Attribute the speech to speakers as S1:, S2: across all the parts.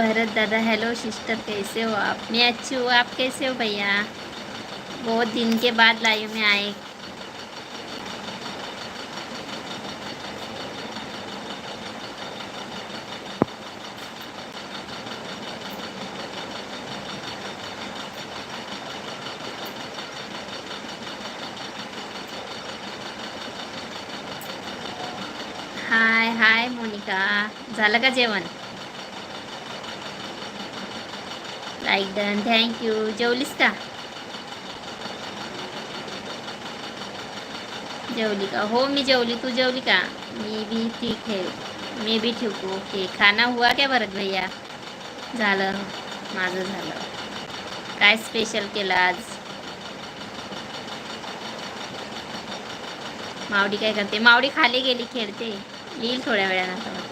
S1: भरत दादा, hello sister, कैसे हो आप? मैं अच्छी हूँ, आप कैसे हो भैया? बहुत दिन के बाद लाइव में आए। हाय हाय मोनिका, झालं का लाईक डन थँक्यू जेवलीस का जेवली का हो मी जेवली तू जेवली का मी भी ठीक है मी भी ठीक ओके खाना हुआ क्या भरत भैया झालं माझं झालं काय स्पेशल केलं आज मावडी काय करते मावडी खाली गेली खेळते येईल थोड्या वेळानंतर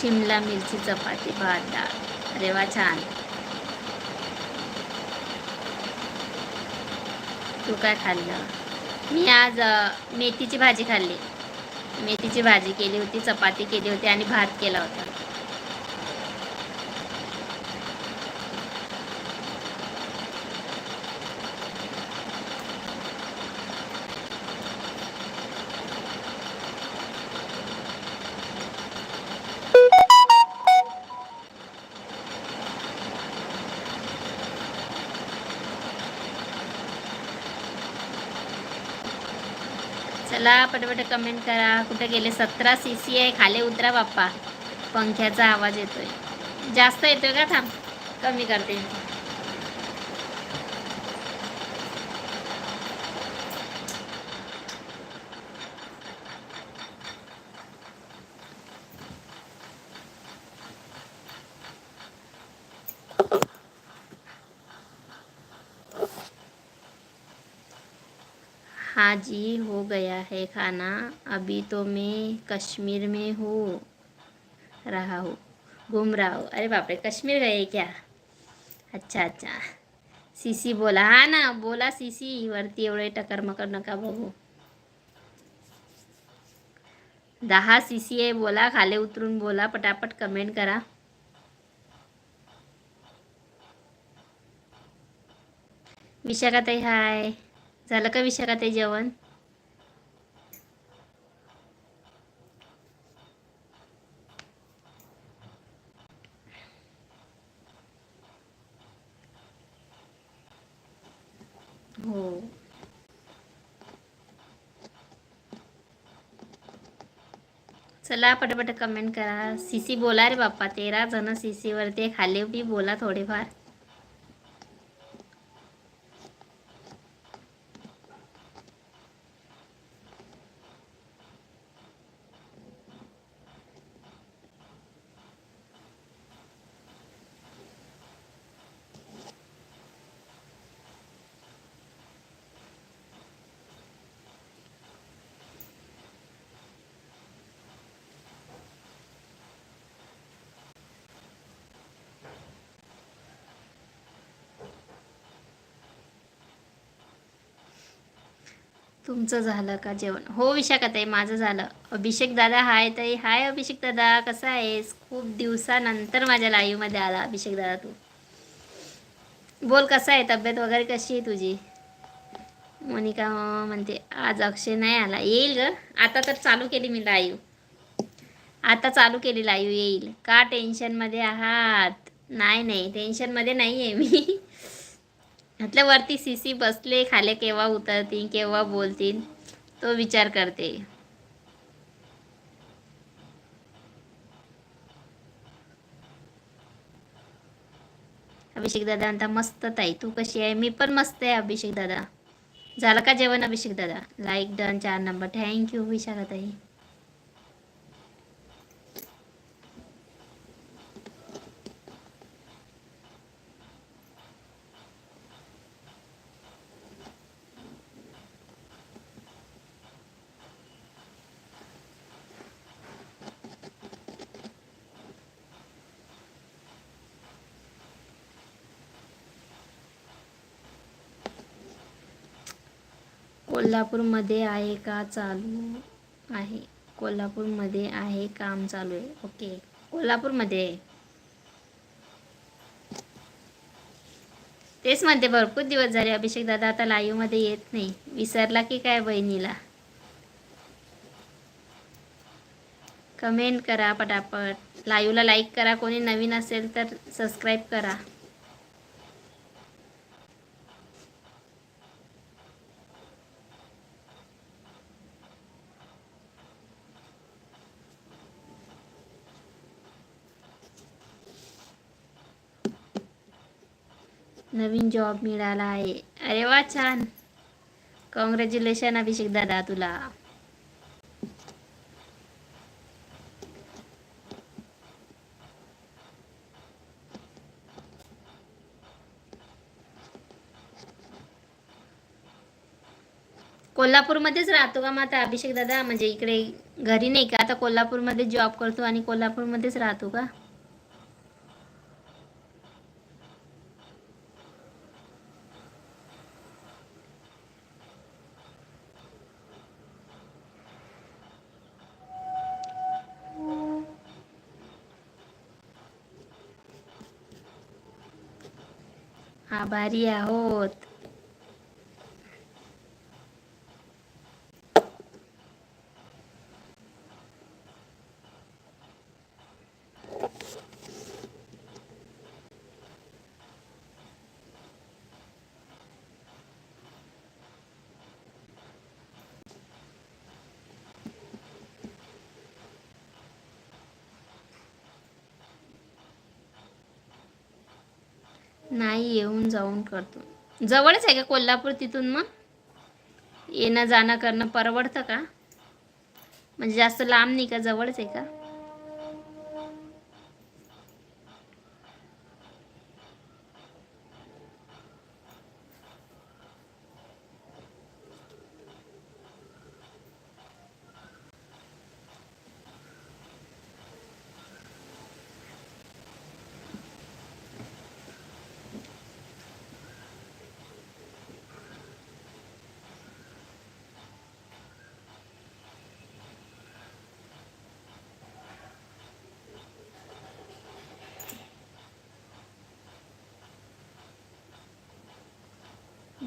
S1: शिमला मिरची चपाती भात डाळ. अरे वा छान. तू काय खाल्लं? मी आज मेथीची भाजी खाल्ली. मेथीची भाजी केली होती चपाती केली होती आणि भात केला होता. चला पटपट कमेंट करा. कुठे गेले? सतरा सी सी आहे खाली उतरा बाप्पा. पंख्याचा आवाज येतोय. जास्त येतोय का? थांब. कमी करते जी हो गया है खाना। अभी तो मैं कश्मीर में हूँ। रहा हूँ। घूम रहा हूँ। अरे बाप रे, कश्मीर गए क्या? अच्छा अच्छा। सीसी बोला। हा ना, बोला सीसी। वरती एवढे टकर मकर नका बघू। दहा सीसी आहे, बोला। खाली उतरून बोला। पटापट कमेंट करा. विशाखाताई हाय झालं का विशाखाताई जेवण? चला पटापट कमेंट करा. सीसी बोला रे बाप्पा तेरा जण सीसीवरती खाली बी बोला थोडेफार. तुमचं झालं का जेवण? हो विशाखाताई माझं झालं. अभिषेक दादा हाय ताई. हाय अभिषेक दादा कसा आहेस? खूप दिवसानंतर माझ्या लाईव्हमध्ये आला अभिषेक दादा तू. बोल कसा आहे? तब्येत वगैरे कशी आहे तुझी? मोनिका म्हणते आज अक्षय नाही आला. येईल ग. आता तर चालू केली मी लाईव्ह आता चालू केली लाईव्ह येईल. का टेन्शनमध्ये आहात? नाही नाही. टेन्शनमध्ये नाही आहे मी. म्हटलं वरती सी सी बसले खाले केव्हा उतरतील केव्हा बोलतील तो विचार करते. अभिषेक दादा आता मस्त ताई तू कशी आहे? मी पण मस्त आहे अभिषेक दादा. झालं का जेवण अभिषेक दादा? लाईक डन चार नंबर थँक्यू विशाखा ताई कोल्हापूरमध्ये आहे का? चालू आहे. कोल्हापूरमध्ये आहे. काम चालू आहे. ओके. कोल्हापूरमध्ये. आहे तेच म्हणते भरपूर दिवस झाले अभिषेक दादा आता लाईव्हमध्ये येत नाही. विसरला की काय बहिणीला? कमेंट करा पटापट. लाईव्हला लाईक करा. कोणी नवीन असेल तर सबस्क्राईब करा. नवीन जॉब मिळाला आहे. अरे वा छान. कॉंग्रॅच्युलेशन अभिषेक दादा तुला. कोल्हापूरमध्येच राहतो का मग आता अभिषेक दादा? म्हणजे इकडे घरी नाही का? आता कोल्हापूरमध्ये जॉब करतो आणि कोल्हापूरमध्येच राहतो का? आभारी आहोत नाही येऊन जाऊन करतो. जवळच आहे का कोल्हापूर तिथून मग? येणं जाणं करणं परवडतं का? म्हणजे जास्त लांब नाही का? जवळच आहे का?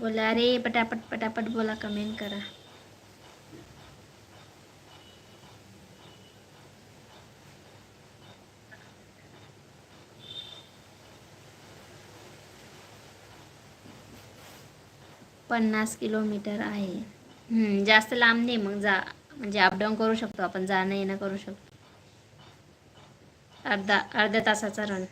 S1: बोला अरे पटापट पटापट बोला कमेंट करा. पन्नास किलोमीटर आहे. हम्म, जास्त लांब नाही मग जा. म्हणजे अपडाऊन करू शकतो आपण जाणं येणं करू शकतो. अर्धा अर्ध्या तासाचा रन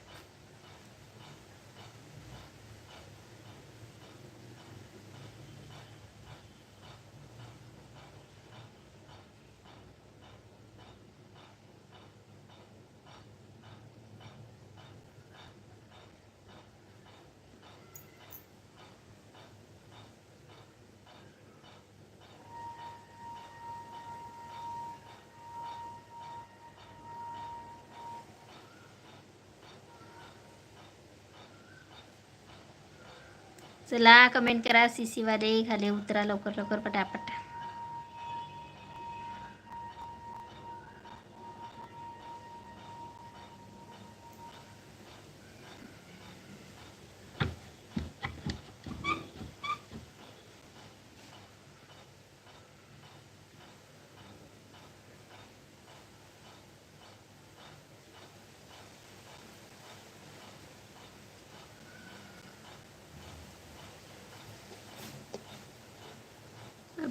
S1: चला कमेंट करा. सी सी वाले खाली उतरा लवकर लवकर पटापट.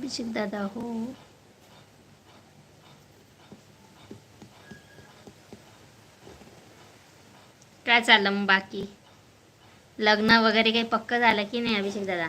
S1: अभिषेक दादा हो काय चाललं मग बाकी लग्न वगैरे काही पक्क झालं की नाही अभिषेक दादा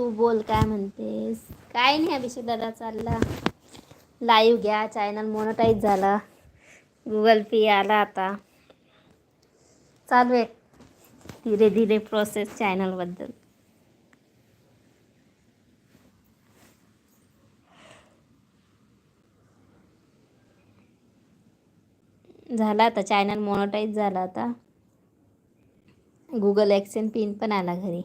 S1: तू बोल काय म्हणतेस? काय नाही अभिषेक दादा चालला. लाईव्ह घ्या चॅनल मोनोटाईज झाला. गुगल पे आला आता. चालू आहे. धीरे धीरे प्रोसेस चॅनलबद्दल झाला आता चॅनल मोनोटाईज झाला आता. गुगल ॲक्सेन पिन पण आला घरी.